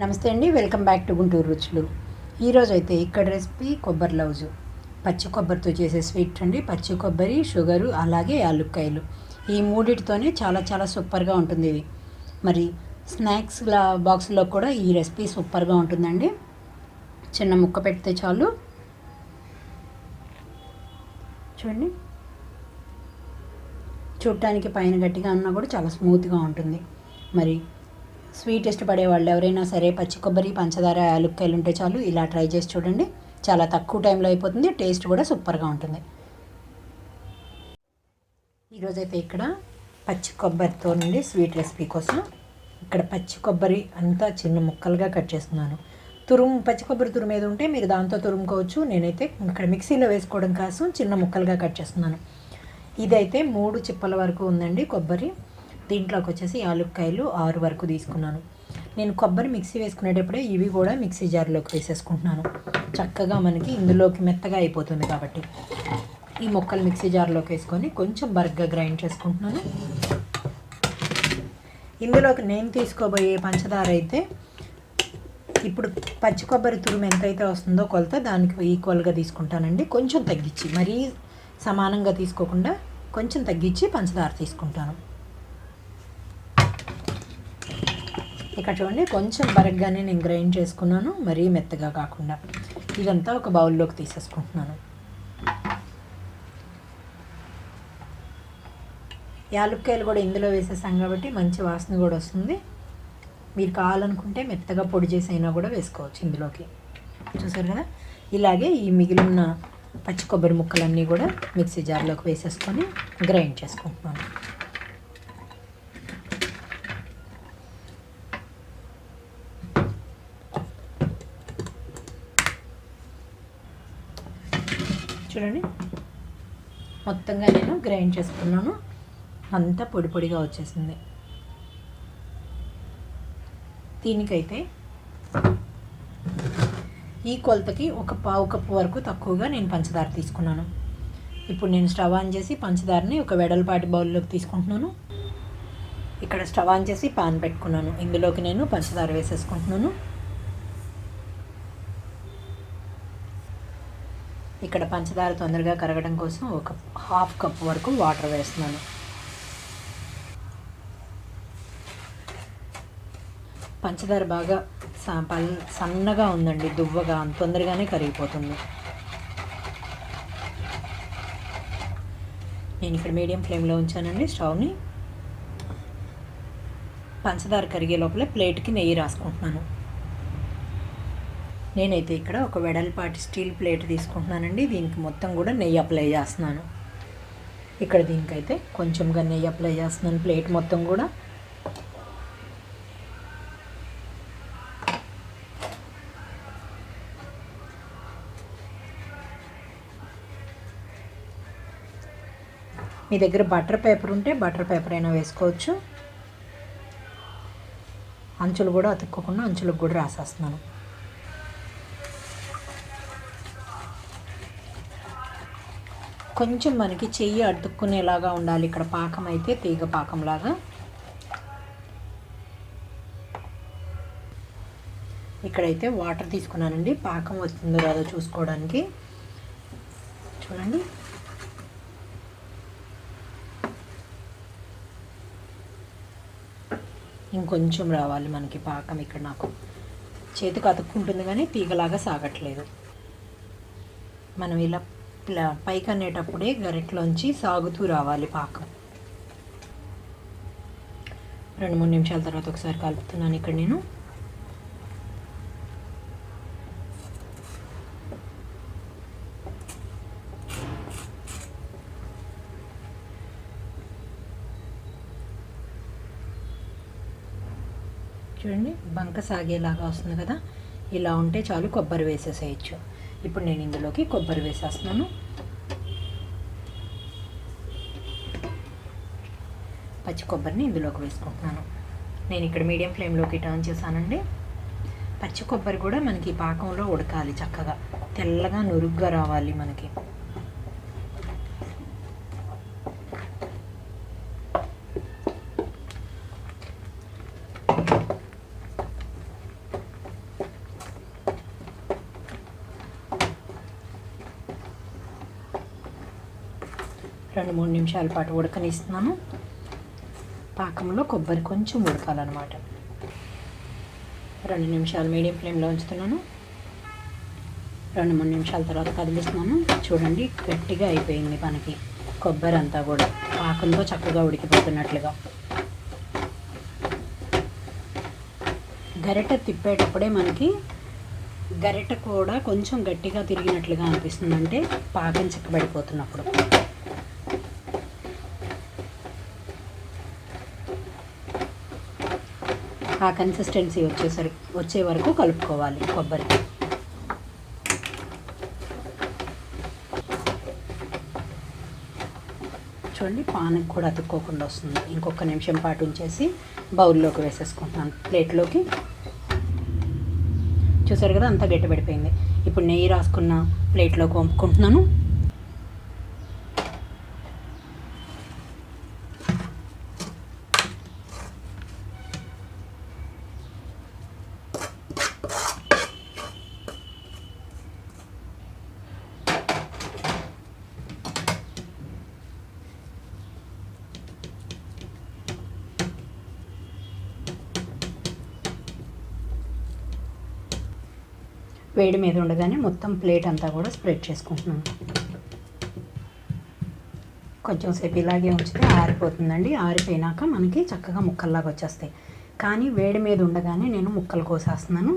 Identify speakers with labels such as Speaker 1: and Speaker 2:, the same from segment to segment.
Speaker 1: నమస్తే అండి welcome back to Guntur రుచులు. ఈరోజు అయితే ఇక్కడ రెసిపీ కొబ్బరి లౌజు. పచ్చి కొబ్బరితో చేసే స్వీట్ అండి. పచ్చి కొబ్బరి షుగరు అలాగే ఆలుక్కాయలు ఈ మూడిటితోనే చాలా చాలా సూపర్గా ఉంటుంది ఇది. మరి స్నాక్స్ బాక్స్లో కూడా ఈ రెసిపీ సూపర్గా ఉంటుందండి. చిన్న ముక్క పెడితే చాలు. చూడండి. చూడటానికి పైన గట్టిగా ఉన్నా కూడా చాలా స్మూత్గా ఉంటుంది. మరి స్వీట్ ఇష్టపడే వాళ్ళు ఎవరైనా సరే పచ్చి కొబ్బరి పంచదార యాలుక్కాయలు ఉంటే చాలు ఇలా ట్రై చేసి చూడండి. చాలా తక్కువ టైంలో అయిపోతుంది. టేస్ట్ కూడా సూపర్గా ఉంటుంది. ఈరోజైతే ఇక్కడ పచ్చి కొబ్బరితో నుండి స్వీట్ రెసిపీ కోసం ఇక్కడ పచ్చి కొబ్బరి అంతా చిన్న ముక్కలుగా కట్ చేస్తున్నాను. తురుము పచ్చి కొబ్బరి తురుము ఏది ఉంటే మీరు దాంతో తురుముకోవచ్చు. నేనైతే ఇక్కడ మిక్సీలో వేసుకోవడం కోసం చిన్న ముక్కలుగా కట్ చేస్తున్నాను. ఇదైతే మూడు చిప్పల వరకు ఉందండి కొబ్బరి. దీంట్లోకి వచ్చేసి యాలుక్కాయలు ఆరు వరకు తీసుకున్నాను. నేను కొబ్బరి మిక్సీ వేసుకునేటప్పుడే ఇవి కూడా మిక్సీ జార్లోకి వేసేసుకుంటున్నాను. చక్కగా మనకి ఇందులోకి మెత్తగా అయిపోతుంది కాబట్టి. ఈ మొక్కలు మిక్సీ జార్లోకి వేసుకొని కొంచెం బర్గ్గా గ్రైండ్ చేసుకుంటున్నాను. ఇందులోకి నేను తీసుకోబోయే పంచదార అయితే ఇప్పుడు పచ్చి కొబ్బరి తురుము ఎంతైతే వస్తుందో కొలత దానికి ఈక్వల్గా తీసుకుంటానండి. కొంచెం తగ్గించి మరీ సమానంగా తీసుకోకుండా కొంచెం తగ్గించి పంచదార తీసుకుంటాను. ఇక్కడ చూడండి కొంచెం బరగ్గానే నేను గ్రైండ్ చేసుకున్నాను మరీ మెత్తగా కాకుండా. ఇదంతా ఒక బౌల్లోకి తీసేసుకుంటున్నాను. యాలుక్కాయలు కూడా ఇందులో వేసేసాం కాబట్టి మంచి వాసన కూడా వస్తుంది. మీరు కావాలనుకుంటే మెత్తగా పొడి చేసి అయినా కూడా వేసుకోవచ్చు ఇందులోకి. చూసారు కదా? ఇలాగే ఈ మిగిలిన పచ్చి కొబ్బరి ముక్కలన్నీ కూడా మిక్సీ జార్లోకి వేసేసుకొని గ్రైండ్ చేసుకుంటున్నాను. చూడండి. మొత్తంగా నేను గ్రైండ్ చేసుకున్నాను. అంతా పొడి పొడిగా వచ్చేసింది. దీనికైతే ఈ కొలతకి ఒక పావు కప్పు వరకు తక్కువగా నేను పంచదార తీసుకున్నాను. ఇప్పుడు నేను స్టవ్ ఆన్ చేసి పంచదారని ఒక వెడల్పాటి బౌల్లోకి తీసుకుంటున్నాను. ఇక్కడ స్టవ్ ఆన్ చేసి పాన్ పెట్టుకున్నాను. ఇందులోకి నేను పంచదార వేసేసుకుంటున్నాను. ఇక్కడ పంచదార తొందరగా కరగడం కోసం ఒక హాఫ్ కప్ వరకు వాటర్ వేస్తున్నాను. పంచదార బాగా పల్ సన్నగా ఉందండి దువ్వగా తొందరగానే కరిగిపోతుంది. నేను ఇక్కడ మీడియం ఫ్లేమ్లో ఉంచానండి స్టవ్ని. పంచదార కరిగే లోపల ప్లేట్కి నెయ్యి రాసుకుంటున్నాను. నేనైతే ఇక్కడ ఒక వెడల్పాటి స్టీల్ ప్లేట్ తీసుకుంటున్నానండి. దీనికి మొత్తం కూడా నెయ్యి అప్లై చేస్తున్నాను. ఇక్కడ దీనికైతే కొంచెంగా నెయ్యి అప్లై చేస్తున్నాను ప్లేట్ మొత్తం కూడా. మీ దగ్గర బటర్ పేపర్ ఉంటే బటర్ పేపర్ అయినా వేసుకోవచ్చు. అంచులు కూడా అతుక్కోకుండా అంచులకు కూడా రాసేస్తున్నాను. కొంచెం మనకి చెయ్యి అడ్డుకునేలాగా ఉండాలి. ఇక్కడ పాకం అయితే తీగ పాకంలాగా. ఇక్కడైతే వాటర్ తీసుకున్నానండి. పాకం వస్తుందో రాదో చూసుకోవడానికి. చూడండి. ఇంకొంచెం రావాలి మనకి పాకం ఇక్కడ నాకు. చేతికి అతుక్కుంటుంది కానీ తీగలాగా సాగట్లేదు. మనం ఇలా పైకి అనేటప్పుడే గరిటలోంచి సాగుతూ రావాలి పాకం. రెండు మూడు నిమిషాల తర్వాత ఒకసారి కలుపుతున్నాను ఇక్కడ నేను. చూడండి బంక సాగేలాగా వస్తుంది కదా. ఇలా ఉంటే చాలు కొబ్బరి వేసేసేయచ్చు. ఇప్పుడు నేను ఇందులోకి కొబ్బరి వేసేస్తున్నాను. పచ్చి కొబ్బరిని ఇందులోకి వేసుకుంటున్నాను. నేను ఇక్కడ మీడియం ఫ్లేమ్లోకి టర్న్ చేశానండి. పచ్చి కొబ్బరి కూడా మనకి పాకంలో ఉడకాలి చక్కగా. తెల్లగా నురుగ్గా రావాలి మనకి. రెండు మూడు నిమిషాల పాటు ఉడకనిస్తున్నాను. పాకంలో కొబ్బరి కొంచెం ఉడకాలన్నమాట. రెండు నిమిషాలు మీడియం ఫ్లేమ్లో ఉంచుతున్నాను. రెండు మూడు నిమిషాల తర్వాత కదిలిస్తున్నాను. చూడండి గట్టిగా అయిపోయింది మనకి కొబ్బరి అంతా కూడా పాకంతో చక్కగా ఉడికిపోతున్నట్లుగా. గరిట తిప్పేటప్పుడే మనకి గరిట కూడా కొంచెం గట్టిగా తిరిగినట్లుగా అనిపిస్తుంది. అంటే పాకం చిక్కబడిపోతున్నప్పుడు. ఆ కన్సిస్టెన్సీ వచ్చేసరికి వచ్చే వరకు కలుపుకోవాలి కొబ్బరి. చూడండి పానకు కూడా అతుక్కోకుండా వస్తుంది. ఇంకొక నిమిషం పాటు ఉంచేసి బౌల్లోకి వేసేసుకుంటున్నాను. ప్లేట్లోకి. చూసారు కదా అంతా గట్టిపడిపోయింది. ఇప్పుడు నెయ్యి రాసుకున్న ప్లేట్లోకి వంపుకుంటున్నాను. వేడి మీద ఉండగానే మొత్తం ప్లేట్ అంతా కూడా స్ప్రెడ్ చేసుకుంటున్నాను. కొంచెం సేపు ఇలాగే ఉంచితే ఆరిపోతుందండి. ఆరిపోయినాక మనకి చక్కగా ముక్కల్లాగా వచ్చేస్తాయి. కానీ వేడి మీద ఉండగానే నేను ముక్కలు కోసేస్తున్నాను.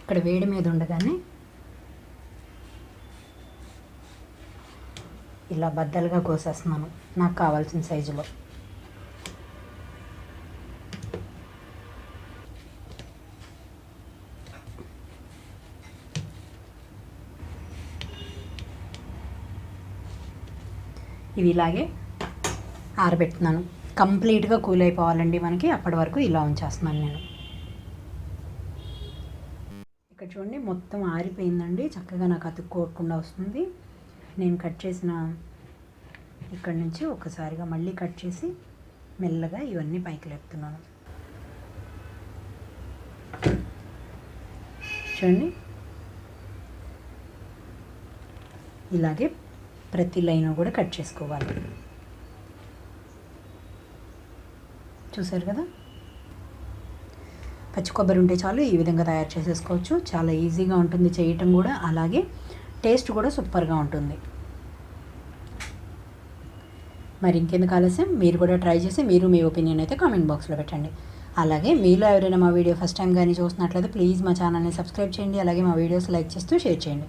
Speaker 1: ఇక్కడ వేడి మీద ఉండగానే ఇలా బద్దలుగా కోసేస్తున్నాను. నాకు కావాల్సిన సైజులో. ఇవి ఇలాగే ఆరబెడుతున్నాను కంప్లీట్గా కూల్ అయిపోవాలండి మనకి. అప్పటి వరకు ఇలా ఉంచేస్తున్నాను నేను. ఇక్కడ చూడండి మొత్తం ఆరిపోయిందండి. చక్కగా నాకు అతుక్కోకుండా వస్తుంది. నేను కట్ చేసిన ఇక్కడ నుంచి ఒకసారిగా మళ్ళీ కట్ చేసి మెల్లగా ఇవన్నీ పైకి లేపుతున్నాను. చూడండి. ఇలాగే ప్రతి లైన్ కూడా కట్ చేసుకోవాలి. చూసారు కదా? పచ్చి కొబ్బరి ఉంటే చాలు ఈ విధంగా తయారు చేసేసుకోవచ్చు. చాలా ఈజీగా ఉంటుంది చేయటం కూడా. అలాగే టేస్ట్ కూడా సూపర్గా ఉంటుంది. మరి ఇంకెందుకు ఆలస్యం? మీరు కూడా ట్రై చేసి మీరు మీ ఒపీనియన్ అయితే కామెంట్ బాక్స్లో పెట్టండి. అలాగే మీలో ఎవరైనా మా వీడియో ఫస్ట్ టైం కానీ చూస్తున్నట్లయితే ప్లీజ్ మా ఛానల్ని సబ్స్క్రైబ్ చేయండి. అలాగే మా వీడియోస్ లైక్ చేస్తూ షేర్ చేయండి.